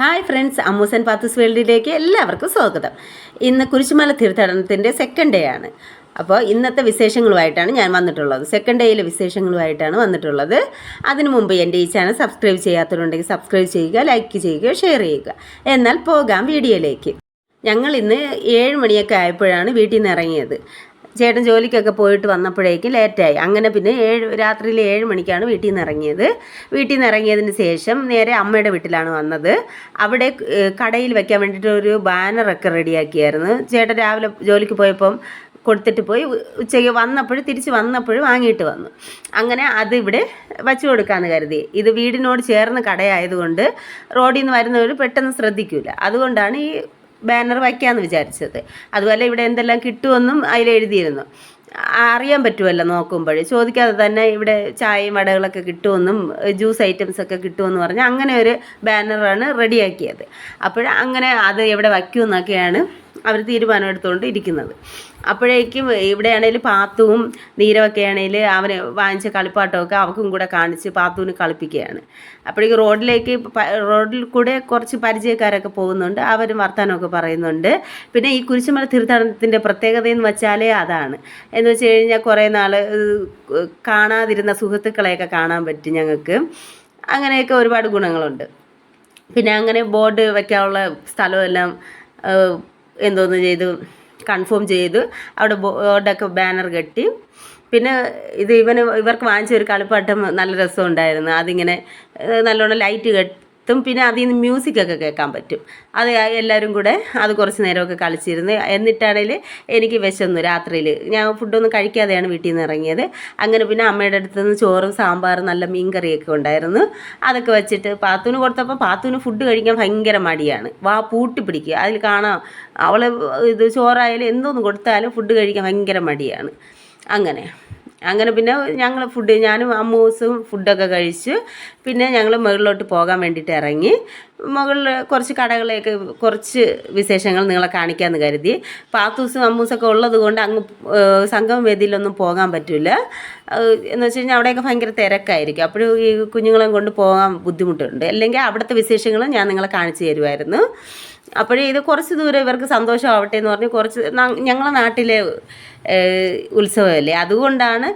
Hi friends അമ്മൂസൻ Pathu's വേൾഡിലേക്ക് എല്ലാവർക്കും സ്വാഗതം. ഇന്ന് കുരിശുമല തീർത്ഥാടനത്തിന്റെ സെക്കൻഡ് ഡേ ആണ്. അപ്പോൾ ഇന്നത്തെ വിശേഷങ്ങളുമായിട്ടാണ് ഞാൻ വന്നിട്ടുള്ളത്. സെക്കൻഡ് ഡേയിലെ വിശേഷങ്ങളുമായിട്ടാണ് വന്നിട്ടുള്ളത്. അതിനു മുമ്പ് എന്റെ ഈ ചാനൽ സബ്സ്ക്രൈബ് ചെയ്യാത്തവരുണ്ടെങ്കിൽ സബ്സ്ക്രൈബ് ചെയ്യുക ലൈക്ക് ചെയ്യുക ഷെയർ ചെയ്യുക. എന്നാൽ പോകാം വീഡിയോയിലേക്ക്. ഞങ്ങൾ ഇന്ന് ഏഴ് മണിയൊക്കെ ആയപ്പോഴാണ് വീട്ടിൽ നിന്ന് ഇറങ്ങിയത്. ചേട്ടൻ ജോലിക്കൊക്കെ പോയിട്ട് വന്നപ്പോഴേക്ക് ലേറ്റായി. അങ്ങനെ പിന്നെ ഏഴ് രാത്രിയിൽ ഏഴ് മണിക്കാണ് വീട്ടിൽ നിന്ന് ഇറങ്ങിയത്. വീട്ടിൽ നിന്ന് ഇറങ്ങിയതിന് ശേഷം നേരെ അമ്മയുടെ വീട്ടിലാണ് വന്നത്. അവിടെ കടയിൽ വെക്കാൻ വേണ്ടിയിട്ട് ഒരു ബാനറൊക്കെ റെഡിയാക്കിയായിരുന്നു. ചേട്ടൻ രാവിലെ ജോലിക്ക് പോയപ്പം കൊടുത്തിട്ട് പോയി ഉച്ചയ്ക്ക് വന്നപ്പോൾ തിരിച്ച് വന്നപ്പോൾ വാങ്ങിയിട്ട് വന്നു. അങ്ങനെ അത് ഇവിടെ വച്ചു കൊടുക്കാമെന്ന് കരുതി. ഇത് വീടിനോട് ചേർന്ന് കടയായതുകൊണ്ട് റോഡിൽ നിന്ന് വരുന്നവർ പെട്ടെന്ന് ശ്രദ്ധിക്കില്ല അതുകൊണ്ടാണ് ഈ ബാനർ വയ്ക്കാമെന്ന് വിചാരിച്ചത്. അതുപോലെ ഇവിടെ എന്തെല്ലാം കിട്ടുമെന്നും അതിൽ എഴുതിയിരുന്നു. അറിയാൻ പറ്റുമല്ലോ നോക്കുമ്പോൾ ചോദിക്കാതെ തന്നെ ഇവിടെ ചായയും വടകളൊക്കെ കിട്ടുമെന്നും ജ്യൂസ് ഐറ്റംസ് ഒക്കെ കിട്ടുമെന്ന് പറഞ്ഞ് അങ്ങനെ ഒരു ബാനറാണ് റെഡിയാക്കിയത്. അപ്പോൾ അങ്ങനെ അത് എവിടെ വയ്ക്കുമെന്നൊക്കെയാണ് അവർ തീരുമാനം എടുത്തുകൊണ്ട് ഇരിക്കുന്നത്. അപ്പോഴേക്കും ഇവിടെയാണെങ്കിൽ പാത്തുവും നീരവൊക്കെ ആണെങ്കിൽ അവന് വാങ്ങിച്ച കളിപ്പാട്ടമൊക്കെ അവർക്കും കൂടെ കാണിച്ച് പാത്തുവിന് കളിപ്പിക്കുകയാണ്. അപ്പോഴേക്കും റോഡിലേക്ക് റോഡിൽ കൂടെ കുറച്ച് പരിചയക്കാരൊക്കെ പോകുന്നുണ്ട്. അവരും വർത്തമാനമൊക്കെ പറയുന്നുണ്ട്. പിന്നെ ഈ കുരിശുമല തീർത്ഥാടനത്തിന്റെ പ്രത്യേകത എന്ന് വെച്ചാലേ അതാണ്. എന്ന് വെച്ച് കഴിഞ്ഞാൽ കുറേ നാൾ കാണാതിരുന്ന സുഹൃത്തുക്കളെയൊക്കെ കാണാൻ പറ്റും ഞങ്ങൾക്ക്. അങ്ങനെയൊക്കെ ഒരുപാട് ഗുണങ്ങളുണ്ട്. പിന്നെ അങ്ങനെ ബോർഡ് വയ്ക്കാനുള്ള സ്ഥലമെല്ലാം എന്തോന്ന് ചെയ്ത് കൺഫേം ചെയ്ത് അവിടെ ബോർഡൊക്കെ ബാനർ കെട്ടി. പിന്നെ ഇത് ഇവന് ഇവർക്ക് വാങ്ങിച്ച ഒരു കളിപ്പാട്ടം നല്ല രസമുണ്ടായിരുന്നു. അതിങ്ങനെ നല്ലോണം ലൈറ്റ് കെട്ടും പിന്നെ അതിൽ നിന്ന് മ്യൂസിക്കൊക്കെ കേൾക്കാൻ പറ്റും. അത് എല്ലാവരും കൂടെ അത് കുറച്ച് നേരമൊക്കെ കളിച്ചിരുന്ന് എന്നിട്ടാണെങ്കിൽ എനിക്ക് വിശന്നു രാത്രിയിൽ ഞാൻ ഫുഡൊന്നും കഴിക്കാതെയാണ് വീട്ടിൽ നിന്ന് ഇറങ്ങിയത്. അങ്ങനെ പിന്നെ അമ്മയുടെ അടുത്ത് നിന്ന് ചോറും സാമ്പാറും നല്ല മീൻകറിയൊക്കെ ഉണ്ടായിരുന്നു. അതൊക്കെ വെച്ചിട്ട് പാത്തുവിന് കൊടുത്തപ്പോൾ പാത്തുവിന് ഫുഡ് കഴിക്കാൻ ഭയങ്കര മടിയാണ്. വാ പൂട്ടി പിടിക്കുക. അതിൽ കാണാം അവൾ ഇത് ചോറായാലും എന്തോന്ന് കൊടുത്താലും ഫുഡ് കഴിക്കാൻ ഭയങ്കര മടിയാണ്. അങ്ങനെ. അങ്ങനെ പിന്നെ ഞങ്ങൾ ഫുഡ് ഞാനും അമ്മൂസും ഫുഡൊക്കെ കഴിച്ച് പിന്നെ ഞങ്ങൾ മുകളിലോട്ട് പോകാൻ വേണ്ടിയിട്ട് ഇറങ്ങി. മുകളിൽ കുറച്ച് കടകളെയൊക്കെ കുറച്ച് വിശേഷങ്ങൾ നിങ്ങളെ കാണിക്കാമെന്ന് കരുതി. പാത്തൂസും അമ്മൂസൊക്കെ ഉള്ളത് കൊണ്ട് അങ്ങ് സംഗമ വേദിയിലൊന്നും പോകാൻ പറ്റില്ല എന്ന് വെച്ച് കഴിഞ്ഞാൽ അവിടെയൊക്കെ ഭയങ്കര തിരക്കായിരിക്കും. അപ്പോഴും ഈ കുഞ്ഞുങ്ങളെയും കൊണ്ട് പോകാൻ ബുദ്ധിമുട്ടുണ്ട്. അല്ലെങ്കിൽ അവിടുത്തെ വിശേഷങ്ങളും ഞാൻ നിങ്ങളെ കാണിച്ചു തരുമായിരുന്നു അപ്പോഴേ ഇത് കുറച്ച് ദൂരം ഇവർക്ക് സന്തോഷമാവട്ടെ എന്ന് പറഞ്ഞ് കുറച്ച് ഞങ്ങളെ നാട്ടിലെ ഉത്സവമല്ലേ? അതുകൊണ്ടാണ്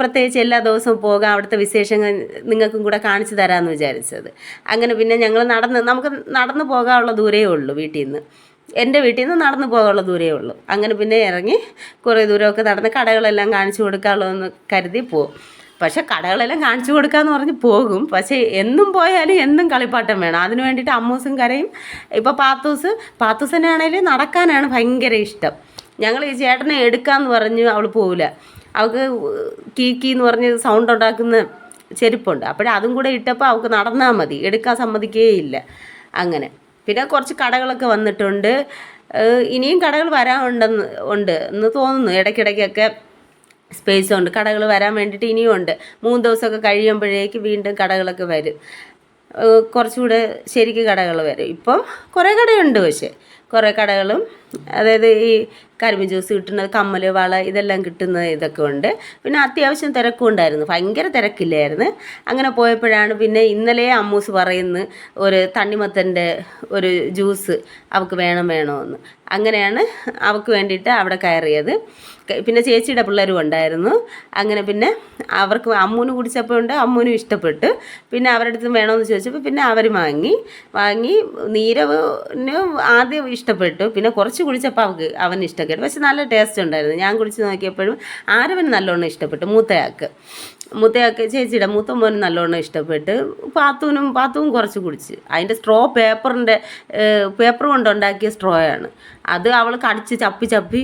പ്രത്യേകിച്ച് എല്ലാ ദിവസവും പോകാൻ അവിടുത്തെ വിശേഷങ്ങൾ നിങ്ങൾക്കും കൂടെ കാണിച്ചു തരാമെന്ന് വിചാരിച്ചത്. അങ്ങനെ പിന്നെ ഞങ്ങൾ നടന്ന് നമുക്ക് നടന്നു പോകാനുള്ള ദൂരേ ഉള്ളൂ വീട്ടിൽ നിന്ന് എന്റെ വീട്ടിൽ നിന്ന് നടന്നു പോകാനുള്ള ദൂരേ ഉള്ളൂ. അങ്ങനെ പിന്നെ ഇറങ്ങി കുറേ ദൂരമൊക്കെ നടന്ന് കടകളെല്ലാം കാണിച്ചു കൊടുക്കാനുള്ളതെന്ന് കരുതി പോകും പക്ഷെ കടകളെല്ലാം കാണിച്ചു കൊടുക്കാന്ന് പറഞ്ഞ് പോകും. പക്ഷേ എന്നും പോയാലും എന്നും കളിപ്പാട്ടം വേണം. അതിന് വേണ്ടിയിട്ട് അമ്മൂസും കരയും. ഇപ്പോൾ പാത്തൂസ് പാത്തൂസിനെ ആണെങ്കിൽ നടക്കാനാണ് ഭയങ്കര ഇഷ്ടം. ഞങ്ങൾ ഈ ചേട്ടനെ എടുക്കാമെന്ന് പറഞ്ഞു അവൾ പോവില്ല. അവൾക്ക് കീ കീ എന്ന് പറഞ്ഞ് സൗണ്ട് ഉണ്ടാക്കുന്ന ചെരുപ്പുണ്ട്. അപ്പോൾ അതും കൂടെ ഇട്ടപ്പോൾ അവൾക്ക് നടന്നാൽ മതി. എടുക്കാൻ സമ്മതിക്കുകയില്ല അങ്ങനെ. പിന്നെ കുറച്ച് കടകളൊക്കെ വന്നിട്ടുണ്ട്. ഇനിയും കടകൾ വരാനുണ്ടെന്ന് ഉണ്ട് എന്ന് തോന്നുന്നു. ഇടയ്ക്കിടയ്ക്കൊക്കെ സ്പേസ് ഉണ്ട്. കടകൾ വരാൻ വേണ്ടിയിട്ട് ഇനിയും ഉണ്ട്. മൂന്ന് ദിവസമൊക്കെ കഴിയുമ്പോഴേക്ക് വീണ്ടും കടകളൊക്കെ വരും. കുറച്ചുകൂടെ ശരിക്ക് കടകൾ വരും. ഇപ്പം കുറേ കടയുണ്ട് പക്ഷേ. കുറേ കടകളും അതായത് ഈ കരിമ്പ് ജ്യൂസ് കിട്ടുന്നത് കമ്മൽ വള ഇതെല്ലാം കിട്ടുന്ന ഇതൊക്കെ ഉണ്ട്. പിന്നെ അത്യാവശ്യം തിരക്കും ഉണ്ടായിരുന്നു. ഭയങ്കര തിരക്കില്ലായിരുന്നു. അങ്ങനെ പോയപ്പോഴാണ് പിന്നെ ഇന്നലെ അമ്മൂസ് പറയുന്നു ഒരു തണ്ണിമത്തന്റെ ഒരു ജ്യൂസ് അവൾക്ക് വേണം വേണമെന്ന് അങ്ങനെയാണ് അവൾക്ക് വേണ്ടിയിട്ട് അവിടെ കയറിയത്. പിന്നെ ചേച്ചിയുടെ പിള്ളേരും ഉണ്ടായിരുന്നു. അങ്ങനെ പിന്നെ അവർക്ക് അമ്മൂന് കുടിച്ചപ്പോൾ ഉണ്ട് അമ്മൂനും ഇഷ്ടപ്പെട്ടു. പിന്നെ അവരുടെ അടുത്ത് വേണമെന്ന് ചോദിച്ചപ്പോൾ പിന്നെ അവർ വാങ്ങി. വാങ്ങി നീരവിന് ആദ്യം ഇഷ്ടപ്പെട്ടു. പിന്നെ കുറച്ച് കുടിച്ചപ്പോൾ അവൾക്ക് അവന് ഇഷ്ടപ്പെട്ടു പക്ഷെ നല്ല ടേസ്റ്റ് ഉണ്ടായിരുന്നു. ഞാൻ കുടിച്ച് നോക്കിയപ്പോഴും ആരവന് നല്ലോണം ഇഷ്ടപ്പെട്ടു. മൂത്തയാൾക്ക് മൂത്തയാൾക്ക് ചേച്ചിയുടെ മൂത്ത മോനും നല്ലോണം ഇഷ്ടപ്പെട്ട് പാത്തൂനും പാത്തുവും കുറച്ച് കുടിച്ച്. അതിന്റെ സ്ട്രോ പേപ്പറിന്റെ പേപ്പർ കൊണ്ടുണ്ടാക്കിയ ആണ്. അത് അവൾ കടിച്ച് ചപ്പി ചപ്പി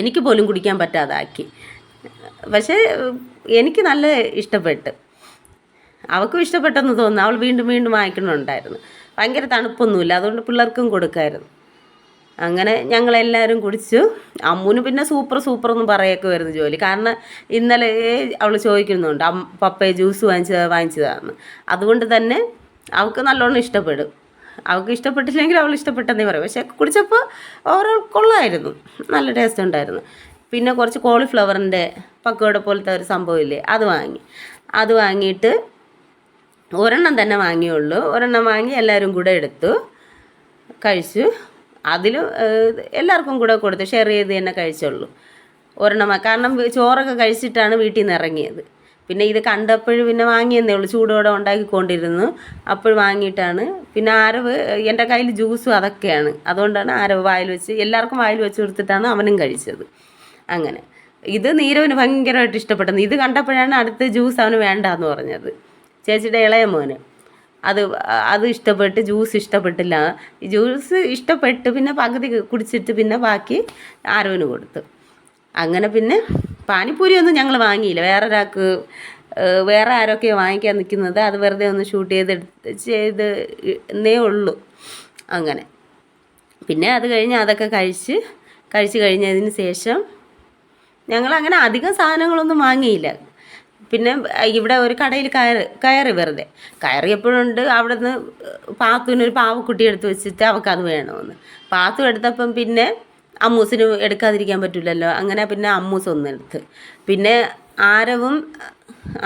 എനിക്ക് പോലും കുടിക്കാൻ പറ്റാതാക്കി. പക്ഷേ എനിക്ക് നല്ല ഇഷ്ടപ്പെട്ട്. അവൾക്കും ഇഷ്ടപ്പെട്ടെന്ന് തോന്നുന്നു. അവൾ വീണ്ടും വീണ്ടും വാങ്ങിക്കണമുണ്ടായിരുന്നു ഭയങ്കര തണുപ്പൊന്നുമില്ല. അതുകൊണ്ട് പിള്ളേർക്കും കൊടുക്കായിരുന്നു. അങ്ങനെ ഞങ്ങളെല്ലാവരും കുടിച്ചു. അമ്മൂന് പിന്നെ സൂപ്പർ സൂപ്പർ എന്ന് പറയൊക്കെ വരുന്നു ജോലി. കാരണം ഇന്നലെ അവൾ ചോദിക്കുന്നുണ്ട് പപ്പയെ ജ്യൂസ് വാങ്ങിച്ചതാ വാങ്ങിച്ചതാണ് അതുകൊണ്ട് തന്നെ അവൾക്ക് നല്ലോണം ഇഷ്ടപ്പെടും. അവൾക്ക് ഇഷ്ടപ്പെട്ടില്ലെങ്കിൽ അവൾ ഇഷ്ടപ്പെട്ടെന്നേ പറയും. പക്ഷേ കുടിച്ചപ്പോൾ ഓവറോൾ കൊള്ളായിരുന്നു. നല്ല ടേസ്റ്റ് ഉണ്ടായിരുന്നു. പിന്നെ കുറച്ച് കോളിഫ്ലവറിന്റെ പക്കോട പോലത്തെ ഒരു സംഭവമില്ലേ അത് വാങ്ങി. അത് വാങ്ങിയിട്ട് ഒരെണ്ണം തന്നെ വാങ്ങിയുള്ളൂ. ഒരെണ്ണം വാങ്ങി എല്ലാവരും കൂടെ എടുത്തു. കഴിച്ചു. അതിലും എല്ലാവർക്കും കൂടെ കൊടുത്ത് ഷെയർ ചെയ്ത് തന്നെ കഴിച്ചുള്ളൂ ഒരെണ്ണം കാരണം ചോറൊക്കെ കഴിച്ചിട്ടാണ് വീട്ടിൽ നിന്ന് ഇറങ്ങിയത്. പിന്നെ ഇത് കണ്ടപ്പോഴും പിന്നെ വാങ്ങിയെന്നേ ഉള്ളൂ. ചൂടോടെ ഉണ്ടാക്കിക്കൊണ്ടിരുന്നു. അപ്പോൾ വാങ്ങിയിട്ടാണ്. പിന്നെ ആരവ് എന്റെ കയ്യിൽ ജ്യൂസും അതൊക്കെയാണ്. അതുകൊണ്ടാണ് ആരവ് വായിൽ വെച്ച് എല്ലാവർക്കും വായിൽ വെച്ച് കൊടുത്തിട്ടാണ് അവനും കഴിച്ചത്. അങ്ങനെ. ഇത് നീരവിന് ഭയങ്കരമായിട്ട് ഇഷ്ടപ്പെട്ടത് ഇത് കണ്ടപ്പോഴാണ് അടുത്ത ജ്യൂസ് അവന് വേണ്ടാന്ന് പറഞ്ഞത്. ചേച്ചിയുടെ ഇളയ മോന്. അത് അത് ഇഷ്ടപ്പെട്ട് ജ്യൂസ് ഇഷ്ടപ്പെട്ടില്ല. ജ്യൂസ് ഇഷ്ടപ്പെട്ട് പിന്നെ പകുതി കുടിച്ചിട്ട് പിന്നെ ബാക്കി ആരോന് കൊടുത്തു. അങ്ങനെ പിന്നെ പാനിപ്പൂരി ഒന്നും ഞങ്ങൾ വാങ്ങിയില്ല. വേറെ ഒരാൾക്ക് വേറെ ആരൊക്കെ വാങ്ങിക്കാൻ നിൽക്കുന്നത് അത് വെറുതെ ഒന്ന് ഷൂട്ട് ചെയ്ത് ചെയ്ത് എന്നേ ഉള്ളൂ. അങ്ങനെ. പിന്നെ അത് കഴിഞ്ഞ് അതൊക്കെ കഴിച്ച് കഴിച്ച് കഴിഞ്ഞതിന് ശേഷം ഞങ്ങൾ അങ്ങനെ അധികം സാധനങ്ങളൊന്നും വാങ്ങിയില്ല. പിന്നെ ഇവിടെ ഒരു കടയിൽ കയറി കയറി വെറുതെ. കയറിയപ്പോഴുണ്ട് അവിടെ നിന്ന് പാത്തുവിനൊരു പാവക്കുട്ടി എടുത്ത് വെച്ചിട്ട് അവൾക്കത് വേണമെന്ന്. പാത്തു എടുത്തപ്പം പിന്നെ അമ്മൂസിന് എടുക്കാതിരിക്കാൻ പറ്റില്ലല്ലോ അങ്ങനെ പിന്നെ അമ്മൂസ് ഒന്നെടുത്ത് പിന്നെ ആരവും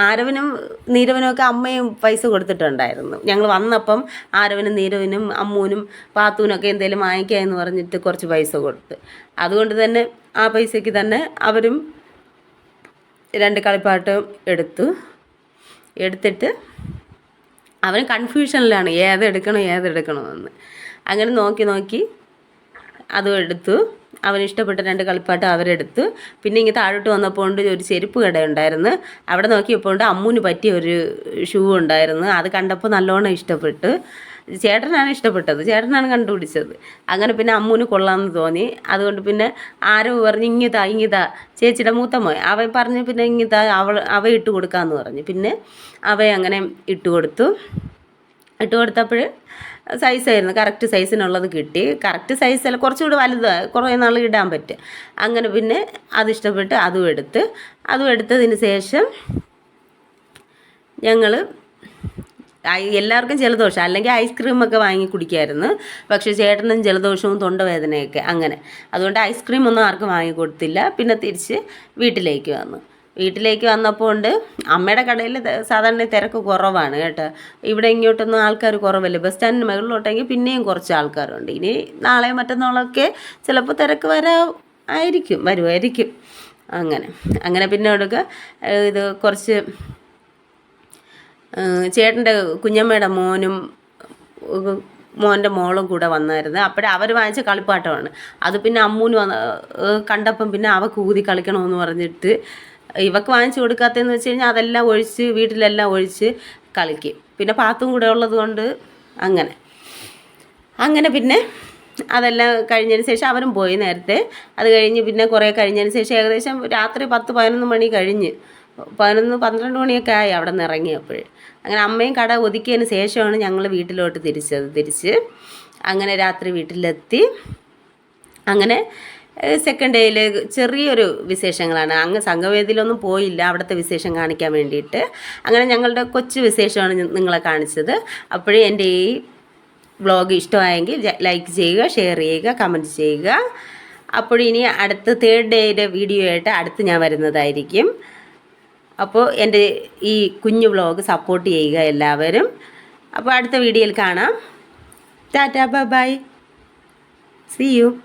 ആരവനും നീരവനും ഒക്കെ അമ്മയും പൈസ കൊടുത്തിട്ടുണ്ടായിരുന്നു. ഞങ്ങൾ വന്നപ്പം ആരവനും നീരവനും അമ്മൂനും പാത്തൂനൊക്കെ എന്തെങ്കിലും വാങ്ങിക്കുക എന്ന് പറഞ്ഞിട്ട് കുറച്ച് പൈസ കൊടുത്ത്. അതുകൊണ്ട് തന്നെ ആ പൈസയ്ക്ക് തന്നെ അവരും രണ്ട് കളിപ്പാട്ടം എടുത്തു. എടുത്തിട്ട് അവൻ കൺഫ്യൂഷനിലാണ് ഏതെടുക്കണം ഏതെടുക്കണമെന്ന് അങ്ങനെ നോക്കി നോക്കി അതും എടുത്തു. അവന് ഇഷ്ടപ്പെട്ട രണ്ട് കളിപ്പാട്ട് അവരെടുത്തു. പിന്നെ ഇങ്ങനെ താഴോട്ട് വന്നപ്പോൾ കൊണ്ട് ഒരു ചെരുപ്പ് കട ഉണ്ടായിരുന്നു. അവിടെ നോക്കിയപ്പോൾ കൊണ്ട് അമ്മുവിന് പറ്റിയ ഒരു ഷൂ ഉണ്ടായിരുന്നു. അത് കണ്ടപ്പോൾ നല്ലോണം ഇഷ്ടപ്പെട്ടു. ചേട്ടനാണ് ഇഷ്ടപ്പെട്ടത്. ചേട്ടനാണ് കണ്ടുപിടിച്ചത്. അങ്ങനെ പിന്നെ അമ്മൂന് കൊള്ളാമെന്ന് തോന്നി. അതുകൊണ്ട് പിന്നെ ആരോ പറഞ്ഞ് ഇങ്ങിതാ ഇങ്ങിതാ ചേച്ചിയുടെ മൂത്ത മോൻ. അവൻ പറഞ്ഞ് പിന്നെ ഇങ്ങിതാ അവൾ അവ ഇട്ട് കൊടുക്കാമെന്ന് പറഞ്ഞു. പിന്നെ അവ അങ്ങനെ ഇട്ട് കൊടുത്തു. ഇട്ട് കൊടുത്തപ്പോൾ സൈസായിരുന്നു കറക്റ്റ് സൈസിനുള്ളത് കിട്ടി. കറക്റ്റ് സൈസല്ല കുറച്ചുകൂടി വലുത് കുറേ നാൾ ഇടാൻ പറ്റും. അങ്ങനെ പിന്നെ അത് ഇഷ്ടപ്പെട്ട് അതും എടുത്ത്. അതും എടുത്തതിന് ശേഷം ഞങ്ങൾ എല്ലാവർക്കും ജലദോഷം. അല്ലെങ്കിൽ ഐസ്ക്രീമൊക്കെ വാങ്ങി കുടിക്കായിരുന്നു. പക്ഷേ ചേട്ടനും ജലദോഷവും തൊണ്ടവേദനയൊക്കെ അങ്ങനെ. അതുകൊണ്ട് ഐസ്ക്രീം ഒന്നും ആർക്കും വാങ്ങി കൊടുത്തില്ല. പിന്നെ തിരിച്ച് വീട്ടിലേക്ക് വന്നു. വീട്ടിലേക്ക് വന്നപ്പോൾ ഉണ്ട്. അമ്മയുടെ കടയിൽ സാധാരണ തിരക്ക് കുറവാണ് കേട്ടോ. ഇവിടെ ഇങ്ങോട്ടൊന്നും ആൾക്കാർ കുറവല്ലേ? ബസ് സ്റ്റാൻഡിന് മുകളിലോട്ടെങ്കിൽ പിന്നെയും കുറച്ച് ആൾക്കാരുണ്ട്. ഇനി നാളെ മറ്റന്നാളൊക്കെ ചിലപ്പോൾ തിരക്ക് വരാ ആയിരിക്കും വരുമായിരിക്കും. അങ്ങനെ. അങ്ങനെ പിന്നെ കൊടുക്കുക ഇത് കുറച്ച് ചേട്ടന്റെ കുഞ്ഞമ്മയുടെ മോനും മോന്റെ മോളും കൂടെ വന്നായിരുന്നു. അപ്പോഴേ അവർ വാങ്ങിച്ച കളിപ്പാട്ടമാണ്. അത് പിന്നെ അമ്മൂന് വന്ന കണ്ടപ്പം പിന്നെ അവക്ക് ഊതി കളിക്കണമെന്ന് പറഞ്ഞിട്ട് ഇവക്ക് വാങ്ങിച്ചു കൊടുക്കാത്തതെന്ന് വെച്ച് കഴിഞ്ഞാൽ അതെല്ലാം ഒഴിച്ച് വീട്ടിലെല്ലാം ഒഴിച്ച് കളിക്കും. പിന്നെ പാത്തും കൂടെ ഉള്ളത് കൊണ്ട് അങ്ങനെ. അങ്ങനെ പിന്നെ അതെല്ലാം കഴിഞ്ഞതിന് ശേഷം അവരും പോയി നേരത്തെ. അത് കഴിഞ്ഞ് പിന്നെ കുറേ കഴിഞ്ഞതിന് ശേഷം ഏകദേശം രാത്രി പത്ത് പതിനൊന്ന് മണി കഴിഞ്ഞ് പതിനൊന്ന് പന്ത്രണ്ട് മണിയൊക്കെ ആയി അവിടെ നിന്ന് ഇറങ്ങിയപ്പോൾ. അങ്ങനെ അമ്മയും കട ഒതുക്കിയതിന് ശേഷമാണ് ഞങ്ങൾ വീട്ടിലോട്ട് തിരിച്ചത്. തിരിച്ച് അങ്ങനെ രാത്രി വീട്ടിലെത്തി. അങ്ങനെ സെക്കൻഡ് ഡേയിൽ ചെറിയൊരു വിശേഷങ്ങളാണ്. അങ്ങ് സംഘവേദിയിലൊന്നും പോയില്ല. അവിടുത്തെ വിശേഷം കാണിക്കാൻ വേണ്ടിയിട്ട്. അങ്ങനെ ഞങ്ങളുടെ കൊച്ചു വിശേഷമാണ് നിങ്ങളെ കാണിച്ചത്. അപ്പോഴേ എന്റെ ഈ വ്ളോഗ് ഇഷ്ടമായെങ്കിൽ ലൈക്ക് ചെയ്യുക ഷെയർ ചെയ്യുക കമന്റ് ചെയ്യുക. അപ്പോൾ ഇനി അടുത്ത തേർഡ് ഡേയുടെ വീഡിയോ ആയിട്ട് അടുത്ത് ഞാൻ വരുന്നതായിരിക്കും. അപ്പോൾ എന്റെ ഈ കുഞ്ഞു വ്ളോഗ് സപ്പോർട്ട് ചെയ്യുക എല്ലാവരും. അപ്പോൾ അടുത്ത വീഡിയോയിൽ കാണാം. Tata bye bye. See you